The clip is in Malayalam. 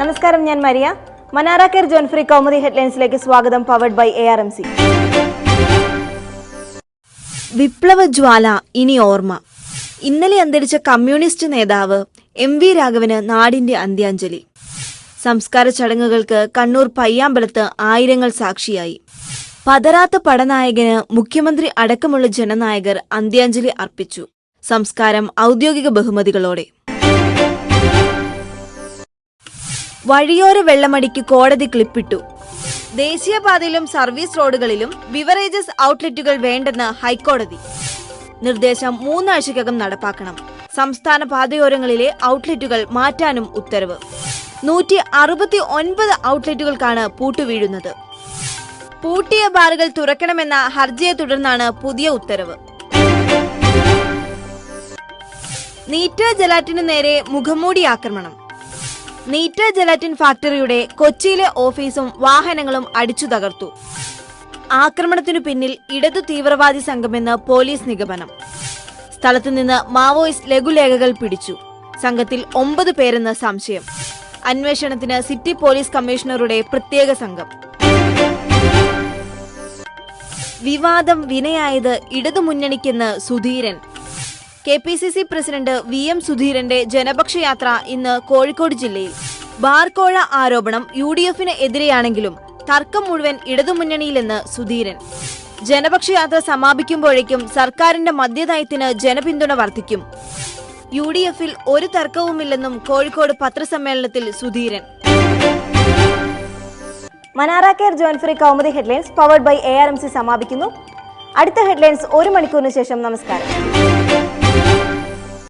നമസ്കാരം ഞാൻ മരിയ. മനാറ കെയർ ജോൺഫ്രി കൗമുദി ഹെഡ്ലൈൻസിലേക്ക് സ്വാഗതം powered by A R M C വിപ്ലവ ജ്വാല ഇനി ഓർമ്മ. ഇന്നലെ അന്തരിച്ച കമ്മ്യൂണിസ്റ്റ് നേതാവ് എം വി രാഘവന് നാടിന്റെ അന്ത്യാഞ്ജലി. സംസ്കാര ചടങ്ങുകൾക്ക് കണ്ണൂർ പയ്യാമ്പലത്ത് ആയിരങ്ങൾ സാക്ഷിയായി. പതരാത്ത പടനായകന് മുഖ്യമന്ത്രി അടക്കമുള്ള ജനനായകർ അന്ത്യാഞ്ജലി അർപ്പിച്ചു. സംസ്കാരം ഔദ്യോഗിക ബഹുമതികളോടെ. വഴിയോര വെള്ളമടിക്ക് കോടതി ക്ലിപ്പിട്ടു. ദേശീയപാതയിലും സർവീസ് റോഡുകളിലും ബിവറേജസ് ഔട്ട്ലെറ്റുകൾ വേണ്ടെന്ന് ഹൈക്കോടതി. നിർദ്ദേശം മൂന്നാഴ്ചക്കകം നടപ്പാക്കണം. സംസ്ഥാന പാതയോരങ്ങളിലെ ഔട്ട്ലെറ്റുകൾ മാറ്റാനും ഉത്തരവ്. നൂറ്റി അറുപത്തി ഒൻപത് ഔട്ട്ലെറ്റുകൾക്കാണ് പൂട്ടുവീഴുന്നത്. പൂട്ടിയ ബാറുകൾ തുറക്കണമെന്ന ഹർജിയെ തുടർന്നാണ് പുതിയ ഉത്തരവ്. നീറ്റ ജലാറ്റിനു നേരെ മുഖംമൂടി ആക്രമണം. നീറ്റ ജലാറ്റിൻ ഫാക്ടറിയുടെ കൊച്ചിയിലെ ഓഫീസും വാഹനങ്ങളും അടിച്ചു തകർത്തു. ആക്രമണത്തിനു പിന്നിൽ ഇടതു തീവ്രവാദി സംഘമെന്ന് പോലീസ് നിഗമനം. സ്ഥലത്തുനിന്ന് മാവോയിസ്റ്റ് ലഘുലേഖകൾ പിടിച്ചു. സംഘത്തിൽ ഒമ്പത് പേരെന്ന് സംശയം. അന്വേഷണത്തിന് സിറ്റി പോലീസ് കമ്മീഷണറുടെ പ്രത്യേക സംഘം. വിവാദം വിനയായത് ഇടതുമുന്നണിക്കെന്ന് Sudheeran. K P C C president V M സുധീരന്റെ ജനപക്ഷയാത്ര ഇന്ന് കോഴിക്കോട് ജില്ലയിൽ. ബാർകോഴ ആരോപണം യു ഡി എഫിന് എതിരെയാണെങ്കിലും തർക്കം മുഴുവൻ ഇടതുമുന്നണിയിലെന്ന് സുധീരൻ. ജനപക്ഷയാത്ര സമാപിക്കുമ്പോഴേക്കും സർക്കാരിന്റെ മദ്യനയത്തിന് ജനപിന്തുണ വർദ്ധിക്കും. യു ഡി എഫിൽ ഒരു തർക്കവുമില്ലെന്നും കോഴിക്കോട് പത്രസമ്മേളനത്തിൽ Sudheeran. മനാറ care Jonfri Kaumudi headlines powered by A R M C സമാപിക്കുന്നു. അടുത്ത ഹെഡ്ലൈൻസ് ഒരു മണിക്കൂറിന് ശേഷം നമസ്കാരം.